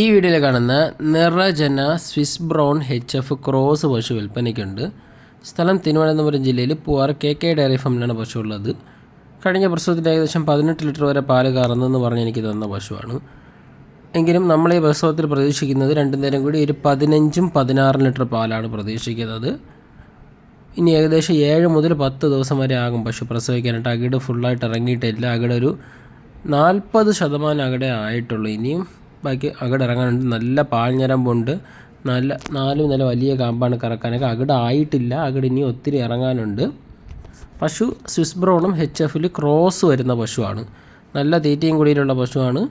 ഈ വീഡിയോയിൽ കാണുന്ന നിറജന Swiss brown H F cross പശു വിൽപ്പനയ്ക്കുണ്ട്. സ്ഥലം തിരുവനന്തപുരം ജില്ലയിൽ പൂവാർ കെ കെ ഡയറി ഫാമിലാണ് പശു ഉള്ളത് കഴിഞ്ഞ പ്രസവത്തിൽ ഏകദേശം പതിനെട്ട് ലിറ്റർ വരെ പാൽ കറന്നെന്ന് പറഞ്ഞ് എനിക്ക് തന്ന പശുവാണ്. എങ്കിലും നമ്മൾ ഈ പ്രസവത്തിൽ പ്രതീക്ഷിക്കുന്നത് രണ്ടു നേരം കൂടി ഒരു പതിനഞ്ചും പതിനാറും ലിറ്റർ പാലാണ് പ്രതീക്ഷിക്കുന്നത്. ഇനി ഏകദേശം ഏഴ് മുതൽ പത്ത് ദിവസം വരെ ആകും പശു പ്രസവിക്കാനായിട്ട്. അകിട് ഫുള്ളായിട്ട് ഇറങ്ങിയിട്ടില്ല. അകിടൊരു നാൽപ്പത് ശതമാനം അകിടെ ആയിട്ടുള്ളൂ. ഇനിയും ബാക്കി അകിട് ഇറങ്ങാനുണ്ട്. നല്ല പാൽഞ്ഞരമ്പുണ്ട് നല്ല നാലും നില വലിയ കാമ്പാണ് കറക്കാനൊക്കെ. അകിട് ആയിട്ടില്ല. അകിട് ഇനി ഒത്തിരി ഇറങ്ങാനുണ്ട്. പശു സ്വിസ് ബ്രൗണും എച്ച് എഫിൽ ക്രോസ് വരുന്ന പശുവാണ്. നല്ല തീറ്റയും കൂടിയിലുള്ള പശുവാണ്.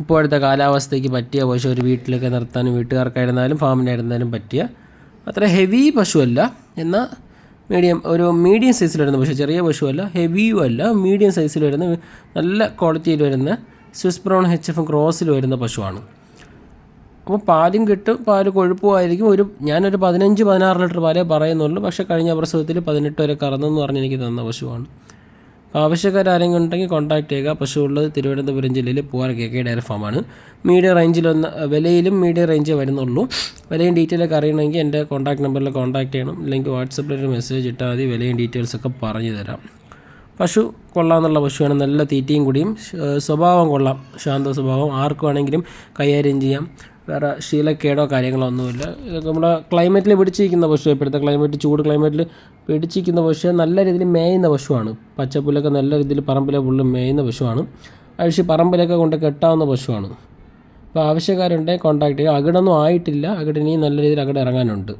ഇപ്പോഴത്തെ കാലാവസ്ഥയ്ക്ക് പറ്റിയ പശു ഒരു വീട്ടിലൊക്കെ നിർത്താനും വീട്ടുകാർക്കായിരുന്നാലും ഫാമിനായിരുന്നാലും പറ്റിയ അത്ര ഹെവി പശുവല്ല. എന്നാൽ മീഡിയം ഒരു മീഡിയം സൈസിൽ വരുന്ന പശു ചെറിയ പശുവല്ല ഹെവിയും അല്ല മീഡിയം സൈസിൽ വരുന്ന നല്ല ക്വാളിറ്റിയിൽ വരുന്ന സ്വിസ് ബ്രൗൺ എച്ച് എഫ് ക്രോസിൽ വരുന്ന പശുവാണ്. അപ്പോൾ പാലും കിട്ടും പാൽ കൊഴുപ്പുമായിരിക്കും ഒരു ഞാനൊരു പതിനഞ്ച് പതിനാറ് ലിറ്റർ പാലേ പറയുന്നുള്ളൂ. പക്ഷേ കഴിഞ്ഞ പ്രസവത്തിൽ പതിനെട്ട് വരെ കറന്നെന്ന് പറഞ്ഞ് എനിക്ക് തന്ന പശുവാണ്. ആവശ്യക്കാരെങ്കിലും ഉണ്ടെങ്കിൽ കോൺടാക്ട് ചെയ്യുക. പശു ഉള്ളത് തിരുവനന്തപുരം ജില്ലയിൽ പൂവാർ കെ കെ ഡയറി ഫാമാണ്. മീഡിയം റേഞ്ചിലൊന്ന് വിലയിലും മീഡിയം റേഞ്ചേ വരുന്നുള്ളൂ. വിലയും ഡീറ്റെയിലൊക്കെ അറിയണമെങ്കിൽ എന്റെ കോൺടാക്ട് നമ്പറിൽ കോൺടാക്ട് ചെയ്യണം. അല്ലെങ്കിൽ വാട്സപ്പിൽ ഒരു മെസ്സേജ് ഇട്ടാൽ മതി. വിലയും ഡീറ്റെയിൽസൊക്കെ പറഞ്ഞു തരാം. പശു കൊള്ളാമെന്നുള്ള പശുവാണ് നല്ല തീറ്റയും കൂടിയും സ്വഭാവം കൊള്ളാം. ശാന്ത സ്വഭാവം. ആർക്കുവാണെങ്കിലും കൈകാര്യം ചെയ്യാം. വേറെ ശീലക്കേടോ കാര്യങ്ങളോ ഒന്നുമില്ല. ഇതൊക്കെ നമ്മുടെ ക്ലൈമറ്റിൽ പിടിച്ചിരിക്കുന്ന പശു ഇപ്പോഴത്തെ ക്ലൈമറ്റ് ചൂട് ക്ലൈമറ്റിൽ പിടിച്ചിരിക്കുന്ന പശു നല്ല രീതിയിൽ മേയുന്ന പശുവാണ്. പച്ചപ്പുല്ലൊക്കെ നല്ല രീതിയിൽ പറമ്പിലെ പുല്ല് മേയുന്ന പശുവാണ്. അഴിച്ച് പറമ്പിലൊക്കെ കൊണ്ട് കെട്ടാവുന്ന പശുവാണ്. അപ്പോൾ ആവശ്യക്കാരുണ്ടെങ്കിൽ കോൺടാക്ട് ചെയ്യുക അകിടൊന്നും ആയിട്ടില്ല. അകിടിനി നല്ല രീതിയിൽ അകിട് ഇറങ്ങാനുണ്ട്.